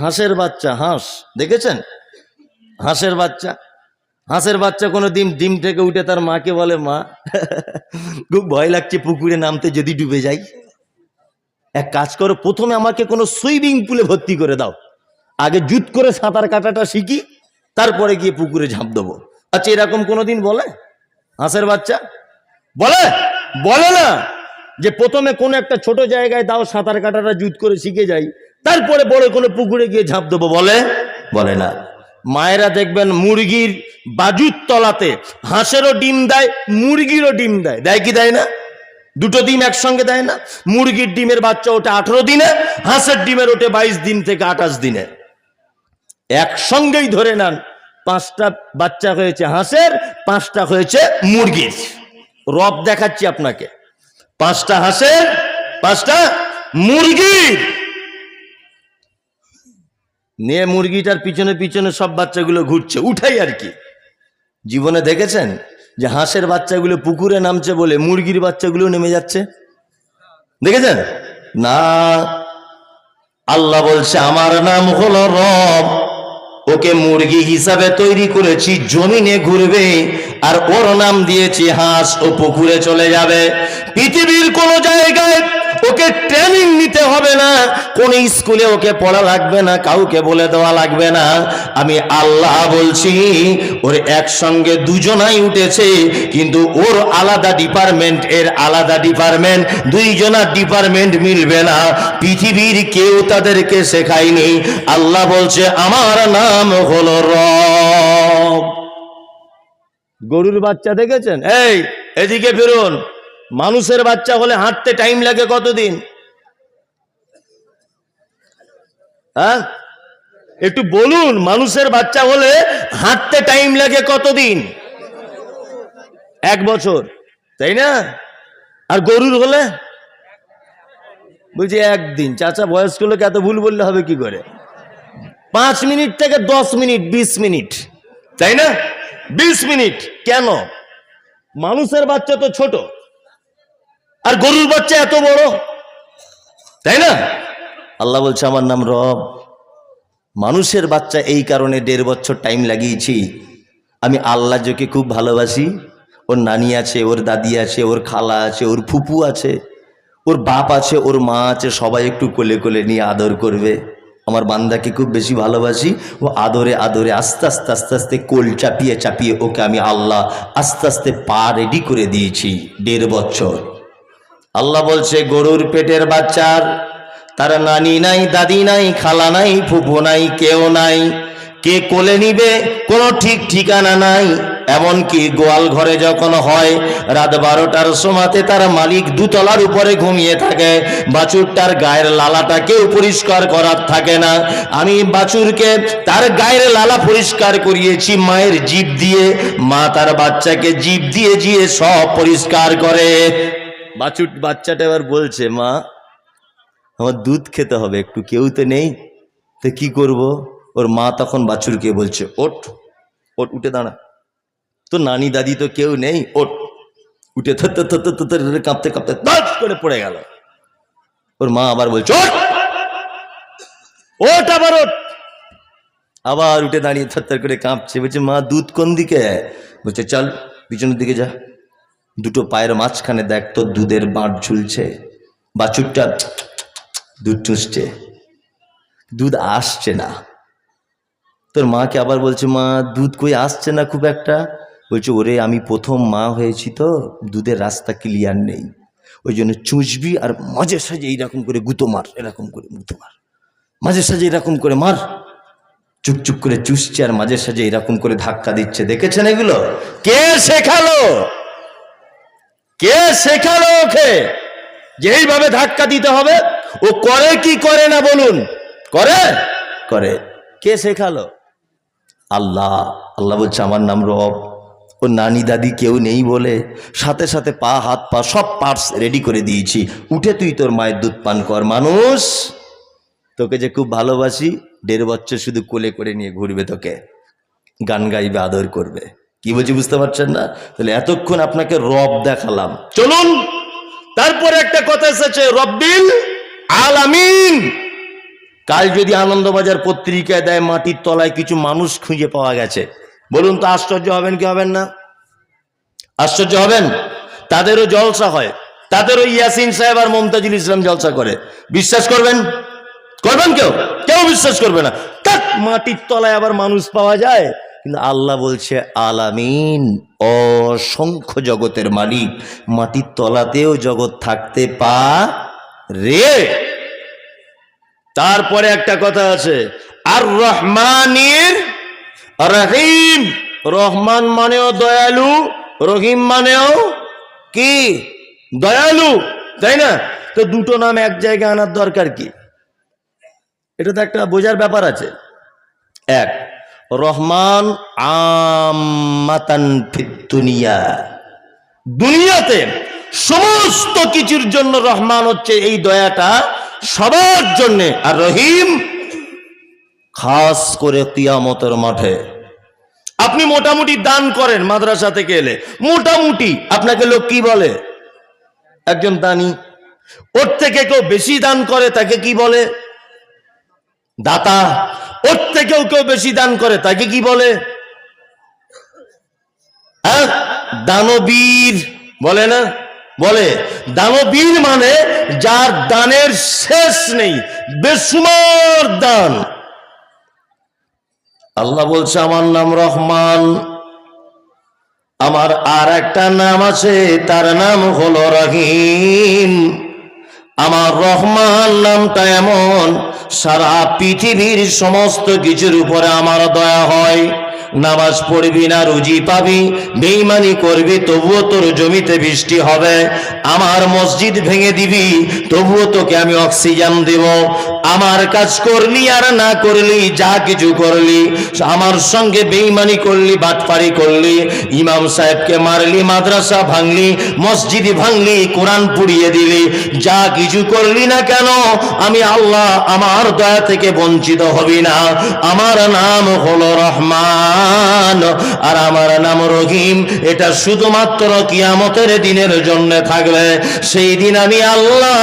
হাঁসের বাচ্চা, হাঁস, দেখেছেন? হাঁসের বাচ্চা। হাঁসের বাচ্চা কোনো ডিম ডিম থেকে উঠে তার মাকে বলে, মা, খুব ভয় লাগছে পুকুরে নামতে, যদি ডুবে যাই। এক কাজ করো, প্রথমে আমাকে কোনো সুইমিং পুলে ভর্তি করে দাও। আগে জুত করে সাঁতার কাটাটা শিখি, তারপরে গিয়ে পুকুরে ঝাঁপ দেবো। আচ্ছা এরকম কোনোদিন বলে? হাঁসের বাচ্চা? বলে? বলে না। যে প্রথমে কোনো একটা ছোট জায়গায় দাও, সাঁতার কাটাটা জুত করে শিখে যাই। তারপরে বড় কোনো পুকুরে গিয়ে ঝাঁপ দেবো বলে? বলে না। মায়েরা দেখবেন মুরগির বাজুর তলাতে হাঁসেরও ডিম দেয়, মুরগিরও ডিম দেয়। দেয় কি দেয় না? দুটো ডিম একসঙ্গে দেয় না। মুরগির ডিমের বাচ্চা ওঠে আঠেরো দিনে, হাঁসের ডিমের ওঠে বাইশ দিন থেকে আঠাশ দিনে। একসঙ্গেই ধরে নেন, পাঁচটা বাচ্চা হয়েছে হাঁসের, পাঁচটা হয়েছে মুরগির। রব দেখাচ্ছি আপনাকে। পাঁচটা হাঁসের, পাঁচটা মুরগির। নিয়ে মুরগিটার পিছনে পিছনে সব বাচ্চাগুলো ঘুরছে, উঠাই আর কি। জীবনে দেখেছেন যে হাঁসের বাচ্চাগুলো পুকুরে নামছে বলে মুরগির বাচ্চাগুলো নেমে যাচ্ছে? দেখেছেন? না, আল্লাহ বলছে, আমার নাম হলো রব। ওকে মুরগি হিসাবে তৈরি করেছি, জমিনে ঘুরবে, আর ওর নাম দিয়েছি হাঁস ও পুকুরে চলে যাবে। পৃথিবীর কোন জায়গায় ওকে ট্রেনিং নিতে হবে না। কোন স্কুলে ওকে পড়া লাগবে না কাউকে বলে দেওয়া লাগবে না। আমি আল্লাহ বলছি ওর একসঙ্গে দুজনাই উঠেছে কিন্তু ওর আলাদা ডিপার্টমেন্ট এর আলাদা ডিপার্টমেন্ট দুইজনার ডিপার্টমেন্ট মিলবে না। পৃথিবীর কেউ তাদেরকে শেখায়নি। আল্লাহ বলছে আমার নাম হলো রব। গরুর বাচ্চা দেখেছেন? এই এদিকে ফিরুন। মানুষের বাচ্চা হলে হাঁটতে টাইম লাগে কতদিন? হ্যাঁ? একটু বলুন, মানুষের বাচ্চা হলে হাঁটতে টাইম লাগে কতদিন? এক বছর, তাই না? আর গরুর হলে? বলছি একদিন। চাচা বয়স্ক লোক, এত ভুল বললে হবে কি করে? পাঁচ মিনিট থেকে দশ মিনিট, বিশ মিনিট, তাই না? বিশ মিনিট, কেন? মানুষের বাচ্চা তো ছোট। আর গরুর বাচ্চা এত বড়? তাই না? আল্লাহ বলছে, আমার নাম রব। মানুষের বাচ্চা এই কারণে দেড় বছর টাইম লাগিয়েছি। আমি আল্লাহ যোকে খুব ভালোবাসি। ওর নানি আছে, ওর দাদি আছে, ওর খালা আছে, ওর ফুপু আছে, ওর বাপ আছে, ওর মা আছে, সবাই একটু কোলে কোলে নিয়ে আদর করবে। আমার বান্দাকে খুব বেশি ভালোবাসি। ও আদরে আদরে আস্তে আস্তে আস্তে আস্তে কোল চাপিয়ে চাপিয়ে ওকে আমি আল্লাহ আস্তে আস্তে পা রেডি করে দিয়েছি দেড় বছর। আল্লাহ বলছে, গরুর পেটের বাচ্চার, তার নানি নাই, দাদি নাই, খালা নাই, ফুফু নাই, কেউ নাই। কে কোলে নিবে, কোনো ঠিক ঠিকানা নাই। এমনকি গোয়াল ঘরে যখন হয়, রাত বারোটার সময়তে তার মালিক দুতলার উপরে ঘুমিয়ে থাকে। বাছুরটার গায়ের লালাটা কেউ পরিষ্কার করার থাকে না। আমি বাছুরকে তার গায়ের লালা পরিষ্কার করিয়েছি, মায়ের জিভ দিয়ে। মা তার বাচ্চাকে জিভ দিয়ে জিয়ে সব পরিষ্কার করে। বাছুর বাচ্চাটা এবার বলছে, মা, আমার দুধ খেতে হবে, একটু কেউ তো নেই, তো কি করব? ওর মা তখন বাছুরকে বলছে ওট ওট উঠে দাঁড়া। তো নানি দাদি তো কেউ নেই ওট উঠে কাঁপতে কাঁপতে দাঁত করে পড়ে গেল। ওর মা আবার বলছে ওট ওট আবার ওট আবার উঠে দাঁড়িয়ে থর করে কাঁপছে, বলছে, মা, দুধ কোন দিকে? বলছে, চল, পিছনের দিকে যা। দুটো পায়ের মাঝখানে দেখ তোর দুধের বাঁট ঝুলছে। বা বাছুরটা দুধ চুষছে। দুধ আসছে না। তোর মাকে আবার বলছে, মা, দুধ কই আসছে না খুব একটা? বলছে, ওরে, আমি প্রথম মা হয়েছি তো, দুধের রাস্তা ক্লিয়ার নেই। ওই জন্য চুষবি আর মাঝে সাজে এইরকম করে গুঁতো মার, এরকম করে গুঁতো মার। মাঝে সাজে এরকম করে মার। চুপ চুপ করে চুষছে আর মাঝে সাঝে এরকম করে ধাক্কা দিচ্ছে। দেখেছেন এগুলো? কে শেখালো? কে শেখালো ওকে? যে এইভাবে ধাক্কা দিতে হবে, ও করে কি করে না বলুন? করে? করে। কে শেখালো? আল্লাহ। আল্লাহ বলছে, আমার নাম রব। ও নানি দাদি কেউ নেই বলে সাথে সাথে পা, হাত, পা সব পার্টস রেডি করে দিয়েছি। উঠে তুই তোর মায়ের দুধ পান কর, মানুষ। তোকে যে খুব ভালোবাসি, দেড় বছর শুধু কোলে করে নিয়ে ঘুরবে তোকে। গান গাইবে, আদর করবে। কি বলছি বুঝতে পারছেন না? তাহলে এতক্ষণ আপনাকে রব দেখালাম। চলুন, তারপরে একটা কথা এসেছে, রব্বিল আলামিন। কাল যদি আনন্দবাজার পত্রিকায় দেয়, মাটির তলায় কিছু মানুষ খুঁজে পাওয়া গেছে। বলুন তো, আশ্চর্য হবেন কি হবেন না? আশ্চর্য হবেন? তাদেরও জলসা হয়। তাদেরও ইয়াসিন সাহেব আর মমতাজুল ইসলাম জলসা করে। বিশ্বাস করবেন? করবেন কেউ? কেউ বিশ্বাস করবে না। মাটির তলায় আবার মানুষ পাওয়া যায়। কিন্তু আল্লাহ বলছে, আলামিন, অসংখ্য জগতের মালিক, মাটির তলাতেও জগৎ থাকতে পা রে তারপরে একটা কথা আছে আর রহমানের রহিম। রহমান মানেও দয়ালু, রহিম মানেও কি? দয়ালু, তাই না? তো দুটো নাম এক জায়গায় আনার দরকার কি? এটা তো একটা বোঝার ব্যাপার আছে। এক রহমান আমাতান ফিদ্দুনিয়া দুনিয়াতে সমস্ত কিছুর জন্য রহমান হচ্ছে এই দয়াটা সবার জন্য। আর রহিম খাস করে কিয়ামতের মাঠে। আপনি মোটামুটি দান করেন মাদ্রাসা থেকে এলে। মোটামুটি আপনাকে লোক কি বলে? একজন দানি। ওর থেকে কেউ বেশি দান করে তাকে কি বলে? দাতা। ওর থেকেও কেউ বেশি দান করে, তাকে কি বলে? হ্যাঁ? দানবীর, বলে না? বলে, দানবীর মানে যার দানের শেষ নেই বেসুমার দান। আল্লাহ বলছে, আমার নাম রহমান। আমার আর একটা নাম আছে, তার নাম হলো রহিম। আমার রহমান নামটা এমন সারা পৃথিবীর সমস্ত কিছুর উপরে আমার দয়া হয়। নামাজ পড়বি না, রুজি পাবি বেইমানি করবি, তবুও তোর জমিতে বৃষ্টি হবে। আমার মসজিদ ভেঙে দিবি, তবুও তোকে আমি অক্সিজেন দেব। আমার কাজ করলি আর না করলি, যা কিছু করলি, আমার সঙ্গে বেইমানি করলি, বাটপারি করলি, ইমাম সাহেবকে মারলি, মাদ্রাসা ভাঙলি, মসজিদ ভাঙলি, কোরআন পুড়িয়ে দিলি, যা কিছু করলি না কেন, আমি আল্লাহ আমার দয়া থেকে বঞ্চিত হবি না। আমার নাম হলো রহমান। আর আমার নাম রহিম, এটা শুধুমাত্র কিয়ামতের দিনের জন্য থাকবে। সেই দিন আমি আল্লাহ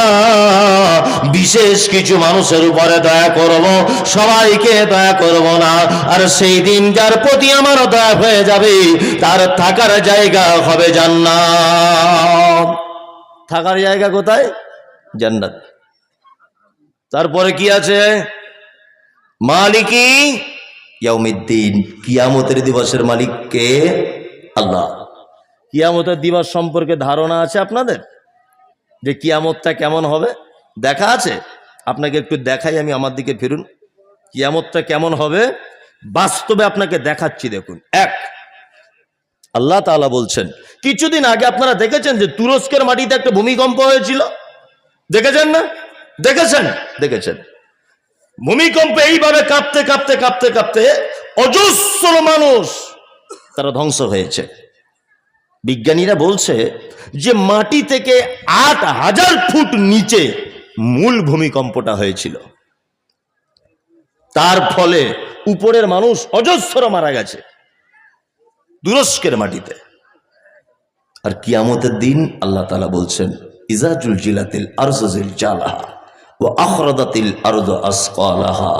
বিশেষ কিছু মানুষের উপরে দয়া করব, সবাইকে দয়া করব না। আর সেই দিন যার প্রতি আমার দয়া হয়ে যাবে, তার থাকার জায়গা হবে জান্নাত। থাকার জায়গা কোথায়? জান্নাত। তারপরে কি আছে? মালিকি ইয়াউমিদ্দিন, কিয়ামতের দিবসের মালিক কে আল্লাহ। কিয়ামতের দিবস সম্পর্কে ধারণা আছে আপনাদের? যে কিয়ামতটা কেমন হবে? দেখা আছে? আপনাকে একটু দেখাই, আমি আমার দিকে ফিরুন। কিয়ামতটা কেমন হবে? বাস্তবে আপনাকে দেখাচ্ছি, দেখুন। এক, আল্লাহ তাআলা বলছেন, কিছুদিন আগে আপনারা দেখেছেন যে তুরস্কের মাটিতে একটা ভূমিকম্প হয়েছিল? দেখেছেন না? দেখেছেন? দেখেছেন। ভূমিকম্পে এইভাবে কাঁপতে কাঁপতে কাঁপতে কাঁপতে অজস্র মানুষ তারা ধ্বংস হয়েছে। বিজ্ঞানীরা বলছে যে মাটি থেকে আট হাজার ফুট নিচে মূল ভূমিকম্পটা হয়েছিল। তার ফলে উপরের মানুষ অজস্র মারা গেছে তুরস্কের মাটিতে। আর কিয়ামতের দিন আল্লাহ তালা বলছেন, ইজাজুল জিলাতিল আরজিল জালাহা। ও আখরাদাতিল আরদ আসকালাহা।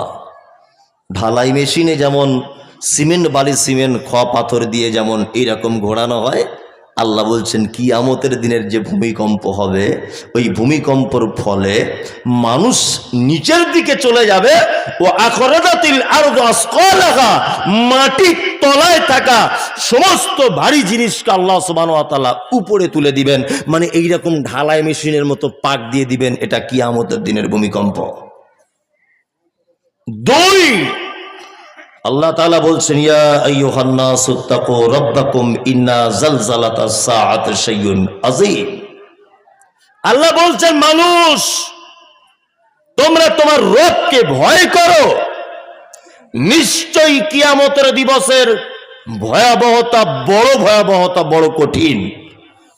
ঢালাই মেশিনে যেমন সিমেন্ট বালি সিমেন্ট খ পাথর দিয়ে যেমন এইরকম ঘোরানো হয় আল্লাহ বলছেন, কিয়ামতের দিনের যে ভূমিকম্প হবে, ওই ভূমিকম্পর ফলে মানুষ নিচের দিকে চলে যাবে, ও আরদ আসকালাহা মাটির তলায় থাকা সমস্ত ভারী জিনিসকে আল্লাহ ওয়া উপরে তুলে দিবেন। মানে এইরকম ঢালাই মেশিনের মতো পাক দিয়ে দিবেন, এটা কিয়ামতের দিনের ভূমিকম্প। দুই আল্লাহ তালা বলছেন আল্লাহ বলছেন, মানুষ, তোমরা তোমার রবকে ভয় করো। নিশ্চয়ই কিয়ামতের দিবসের ভয়াবহতা বড় ভয়াবহতা বড় কঠিন।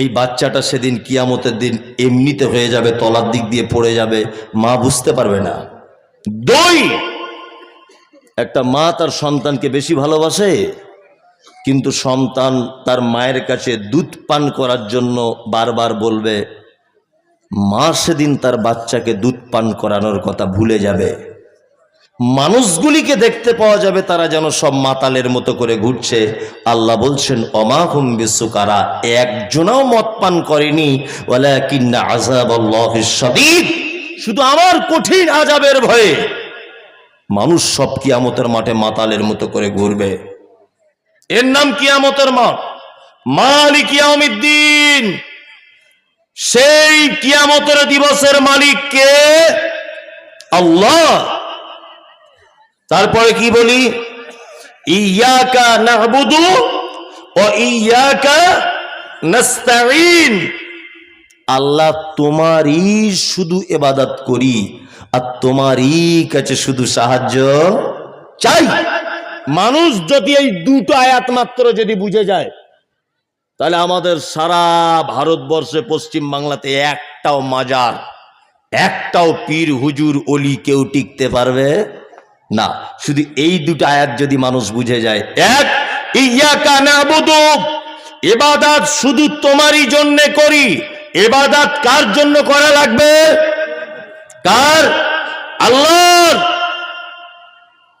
এই বাচ্চাটা সেদিন কিয়ামতের দিন এমনিতে হয়ে যাবে, তলার দিক দিয়ে পড়ে যাবে, মা বুঝতে পারবে না। দই, একটা মা তার সন্তানকে বেশি ভালোবাসে, কিন্তু সন্তান তার মায়ের কাছে দুধ পান করার জন্য বারবার বলবে, মা সেদিন তার বাচ্চাকে দুধ পান করানোর কথা ভুলে যাবে। মানুষগুলিকে দেখতে পাওয়া যাবে তারা যেন সব মাতালের মতো করে ঘুরছে। আল্লাহ বলছেন অমা হুম বিশ্বকারা একজনাও মত পান করেনি। ওয়ালাকিন্না শাদীদ, শুধু আমার কঠিন আজাবের ভয়ে। মানুষ সব কিয়ামতের মাঠে মাতালের মতো করে ঘুরবে। এর নাম কিয়ামতের মাঠ। মালিক ইয়াউমিদ্দিন, সেই কিয়ামতের দিবসের মালিক কে আল্লাহ তারপরে কি বলি? ইয়াকা নাহবুদু ও ইয়াকা নাস্তাইন আল্লাহ তোমারই শুধু এবাদত করি আর তোমারই কাছে শুধু সাহায্য চাই। মানুষ যদি এই দুটো আয়াত মাত্র যদি বুঝে যায়, তাহলে আমাদের সারা ভারতবর্ষে পশ্চিম বাংলাতে একটাও মাজার, একটাও পীর, হুজুর, অলি কেউ টিকতে পারবে? না, শুধু এই দুটো আয়াত যদি মানুষ বুঝে যায়। এক ইয়াকা নাবুদু এবাদাত শুধু তোমারই জন্য করি। এবাদাত কার জন্য করা লাগবে? কার? আল্লাহর।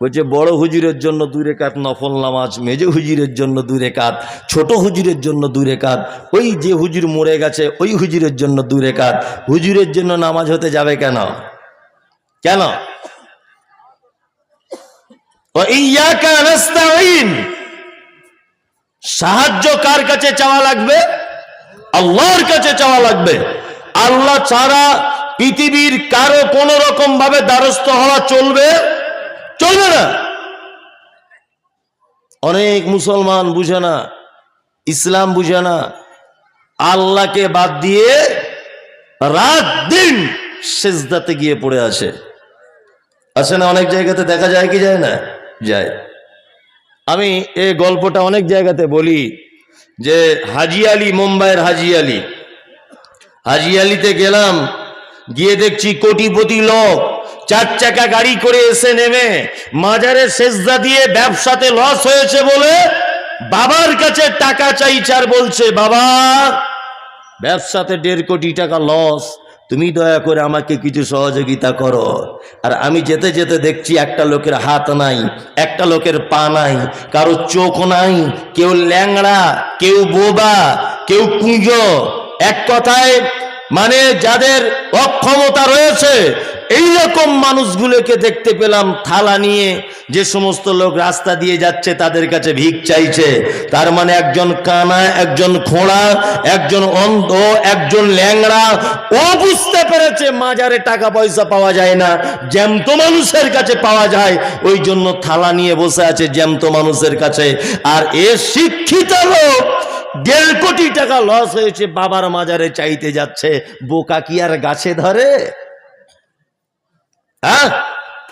বলছে, বড় হুজুরের জন্য দূরে কাত নফল নামাজ, মেজ হুজুরের জন্য দূরে কাত ছোট হুজুরের জন্য দূরে কাত ওই যে হুজুর মরে গেছে, ওই হুজুরের জন্য দূরে কাত হুজুরের জন্য নামাজ হতে যাবে কেন? কেন? সাহায্য কার কাছে চাওয়া লাগবে? আল্লাহর কাছে চাওয়া লাগবে। আল্লাহ ছাড়া পৃথিবীর কারও কোন রকম ভাবে দ্বারস্থ হওয়া চলবে? চলবে না। অনেক মুসলমান বুঝে না, ইসলাম বুঝে না, আল্লাহকে বাদ দিয়ে রাত দিন সেজদাতে গিয়ে পড়ে আছে আসে না অনেক জায়গাতে, দেখা যায় কি যায় না? যায়। আমি এই গল্পটা অনেক জায়গাতে বলি যে হাজি আলী, মুম্বাইয়ের হাজি আলী। হাজি আলীতে গেলাম, গিয়ে দেখছি কোটিপতি লোক চার চাকা গাড়ি করে এসে নেমে মাজারে সেজদা দিয়ে ব্যবসাতে লস হয়েছে বলে বাবার কাছে টাকা চাইছে আর বলছে, বাবা, ব্যবসাতে দেড় কোটি টাকা লস তুমি দয়া করে আমাকে কিছু সহযোগিতা করো। আর আমি যেতে যেতে দেখছি একটা লোকের হাত নাই, একটা লোকের পা নাই, কারও চোখ নাই, কেউ ল্যাংড়া, কেউ বোবা, কেউ কুঁজো। এক কথায় মানে যাদের অক্ষমতা রয়েছে এই রকম মানুষগুলোকে দেখতে পেলাম, থালা নিয়ে যে সমস্ত লোক রাস্তা দিয়ে যাচ্ছে, তাদের কাছে ভিক চাইছে। তার মানে একজন কানা, একজন খোঁড়া, একজন অন্ধ, একজন ল্যাংড়া, ও বুঝতে পেরেছে মাজারে টাকা পয়সা পাওয়া যায় না, জ্যান্ত মানুষের কাছে পাওয়া যায়। ওই জন্য থালা নিয়ে বসে আছে জ্যান্ত মানুষের কাছে। আর এ শিক্ষিত লোক দেড় কোটি টাকা লস হয়েছে, বাবার মাজারে চাইতে যাচ্ছে, বোকা কি আর গাছে ধরে? হ্যাঁ?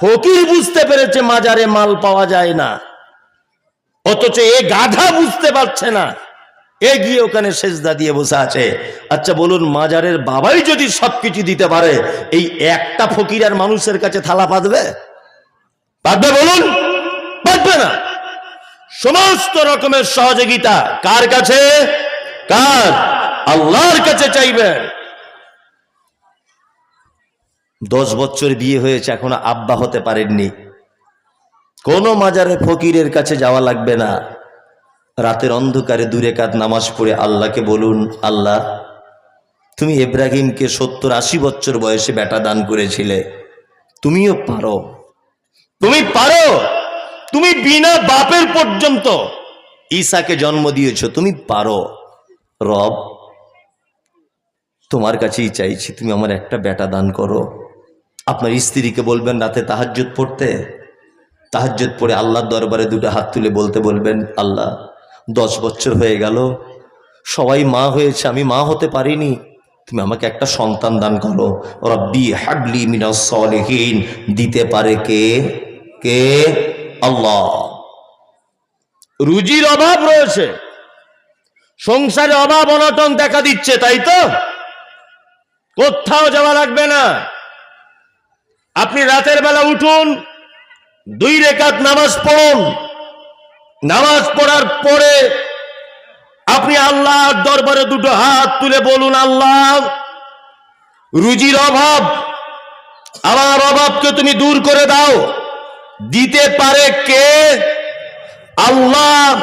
ফকির বুঝতে পেরেছে মাজারে মাল পাওয়া যায় না। অথচ এ গাধা বুঝতে পারছে না। এ গিয়ে ওখানে সেজদা দিয়ে বসে আছে। আচ্ছা বলুন, মাজারের বাবাই যদি সবকিছু দিতে পারে, এই একটা ফকির আর মানুষের কাছে থালা পাতবে পাতবে বলুন? পাতবে না। সমস্ত রকমের সহযোগিতা কার কাছে? কার? আল্লাহর কাছে চাইবেন। দশ বছর বিয়ে হয়েছে, এখনও আব্বা হতে পারেননি। কোনো মাজারে ফকিরের কাছে যাওয়া লাগবে না। রাতের অন্ধকারে দূরে কাত নামাজ পড়ে আল্লাহকে বলুন, আল্লাহ, তুমি ইব্রাহিমকে সত্তর আশি বছর বয়সে বেটা দান করেছিলে। তুমিও পারো। তুমি পারো! তুমি বিনা বাপের পর্যন্ত ঈসাকে জন্ম দিয়েছ, তুমি পারো। রব, তোমার কাছেই চাইছি, তুমি আমার একটা বেটা দান করো। আপনার স্ত্রীকে বলবেন, রাতে তাহাজ্জুদ পড়তে? তাহাজ্জুদ পড়ে আল্লাহর দরবারে দুটো হাত তুলে বলতে বলবেন, আল্লাহ, দশ বছর হয়ে গেল, সবাই মা হয়েছে, আমি মা হতে পারিনি। তুমি আমাকে একটা সন্তান দান করো। রব্বি হাবলি মিনাস সলিহিন। দিতে পারে কে? কে? আল্লাহ। রুজির অভাব রয়েছে। সংসারে অভাব অনটন দেখা দিচ্ছে, তাই তো? কোথাও যাওয়া লাগবে না। আপনি রাতের বেলা উঠুন, দুই রেখাত নামাজ পড়ুন। নামাজ পড়ার পরে আপনি আল্লাহর দরবারে দুটো হাত তুলে বলুন, আল্লাহ, রুজির অভাব, আমার অভাবকে তুমি দূর করে দাও। দিতে পারে কে? আল্লাহ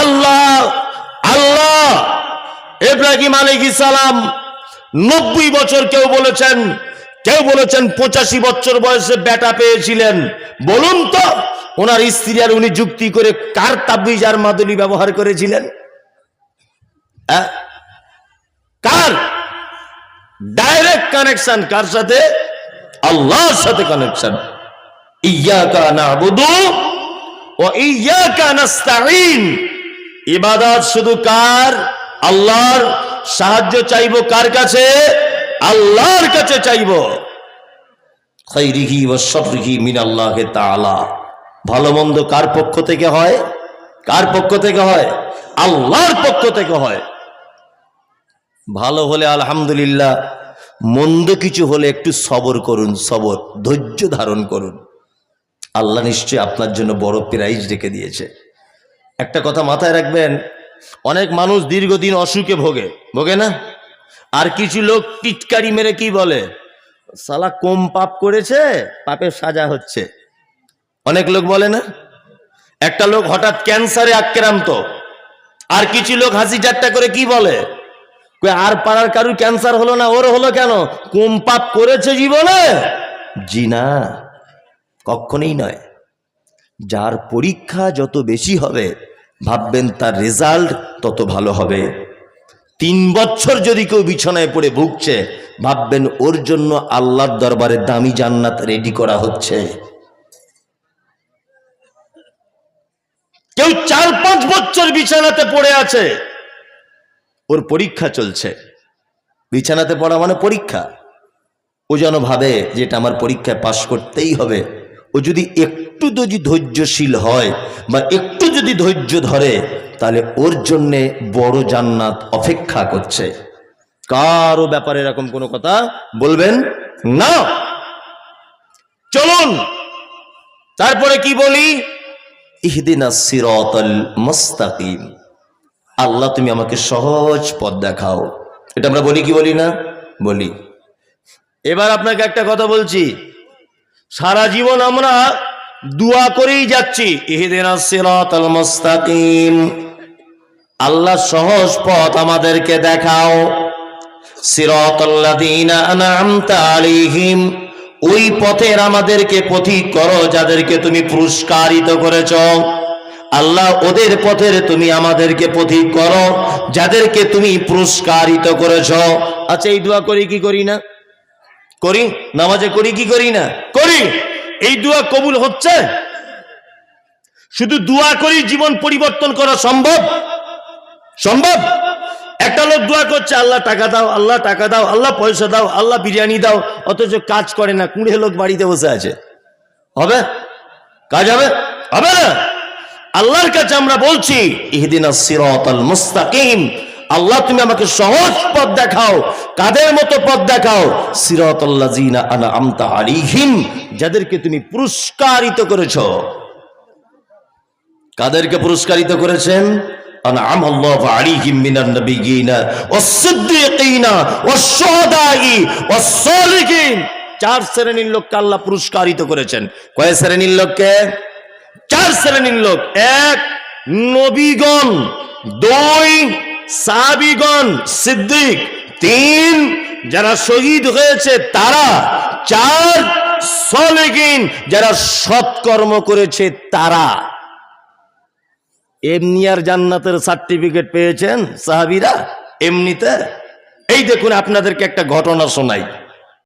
আল্লাহ আল্লাহ। ইব্রাহিম আলাইহি সালাম নব্বই বছর কেউ বলেছেন কেউ বলেছেন পঁচাশি বছর বয়সে বেটা পেয়েছিলেন। বলুন তো, ওনার স্ত্রী আর উনি যুক্তি করে কার তাবিজ আর মাদুলি ব্যবহার করেছিলেন? হ্যাঁ? কার? ডাইরেক্ট কানেকশন কার সাথে? আল্লাহর সাথে কানেকশন ইয়াকা নাবুদু ও ইয়াকা নাস্তাঈন। ইবাদত শুধু কার? আল্লাহর সাহায্য চাইব কার কাছে? আল্লাহর কাছে চাইব। খাইরিহি ওয়া শাররিহি মিন আল্লাহ তাআলা। ভালো মন্দ কার পক্ষ থেকে হয়? কার পক্ষ থেকে হয়? আল্লাহর পক্ষ থেকে হয়। ভালো হলে আলহামদুলিল্লাহ, মন্দ কিছু হলে একটু সবর করুন, সবর, ধৈর্য ধারণ করুন। আল্লাহ নিশ্চয়ই আপনার জন্য বড় প্রাইজ রেখে দিয়েছে। একটা কথা মাথায় রাখবেন, অনেক মানুষ দীর্ঘদিন অসুখে ভোগে ভোগে না? আর কিছু লোক টিটকারি মেরে কি বলে? সালা কম পাপ করেছে, পাপের সাজা হচ্ছে। অনেক লোক বলে না? একটা লোক হঠাৎ ক্যান্সারে আক্রান্ত। আর কিছু লোক হাসি ঠাট্টা করে কি বলে? আর পাড়ার কারুর ক্যান্সার হলো না, ওর হলো কেন? কম পাপ করেছে জীবনে? জি না, কখনোই নয়। যার পরীক্ষা যত বেশি হবে, ভাববেন তার রেজাল্ট তত ভালো হবে। তিন বছর যদি কেউ বিছানায় পড়ে ভুগছে, ভাববেন ওর জন্য আল্লাহর দরবারে দামি জান্নাত রেডি করা হচ্ছে। কেউ চার পাঁচ বছর বিছানাতে পড়ে আছে, ওর পরীক্ষা চলছে। বিছানাতে পড়া মানে পরীক্ষা। ও যেন ভাবে যে এটা আমার পরীক্ষায় পাশ করতেই হবে। ও যদি একটু যদি ধৈর্যশীল হয় বা একটু যদি ধৈর্য ধরে তাহলে ওর জন্যে বড় জান্নাত অপেক্ষা করছে। কারও ব্যাপারে এরকম কোনো কথা বলবেন না। চলুন, তারপরে কি বলি? ইহদিনা সিরাতাল মুস্তাকিম। আল্লাহ, তুমি আমাকে সহজ পথ দেখাও। এটা আমরা বলি কি বলি না? বলি। এবার আপনাকে একটা কথা বলছি। সারা জীবন আমরা দোয়া করেই যাচ্ছি। মুস্তাকিম। আল্লাহ সহজ পথ আমাদেরকে দেখাও। আলাইহিম। ওই পথের আমাদেরকে পথিক করো, যাদেরকে তুমি পুরস্কারিত করেছ। আল্লাহ ওদের পথের তুমি আমাদেরকে পথিক করো, যাদেরকে তুমি পুরস্কারিত করেছ। আচ্ছা এই দোয়া করি কি করি না? করি? নামাজে করি কি করি না? করি! এই দোয়া কবুল হচ্ছে? শুধু দোয়া করি জীবন পরিবর্তন করা সম্ভব? সম্ভব? একটা লোক দোয়া করছে, আল্লাহ টাকা দাও, আল্লাহ টাকা দাও, আল্লাহ পয়সা দাও, আল্লাহ বিরিয়ানি দাও, অথচ কাজ করে না, কুড়ে লোক বাড়িতে বসে আছে। হবে? কাজ হবে? হবে না? আল্লাহর কাছে আমরা বলছি ইহদিন মুস্তাকিম। আল্লাহ তুমি আমাকে সহজ পথ দেখাও কাদের মতো পথ দেখাও সিরাতাল্লাযিনা আনআমতা আলাইহিম যাদেরকে তুমি পুরস্কারিত করেছো কাদেরকে পুরস্কারিত করেছেন أنعم الله عليهم من النبيين والصديقين والشهداء والصالحين চার শ্রেণীর লোককে আল্লাহ পুরস্কারিত করেছেন কয় শ্রেণীর লোককে চার শ্রেণীর লোক এক নবীগণ দুই সাবিগণ সিদ্দিক, তিন যারা শহীদ হয়েছে, তারা চার সলেগিন যারা সৎকর্ম করেছে, তারা। এমনি আর জান্নাতের সার্টিফিকেট পেয়েছেন সাহাবিরা? এমনিতে? এই দেখুন, আপনাদেরকে একটা ঘটনা শোনাই।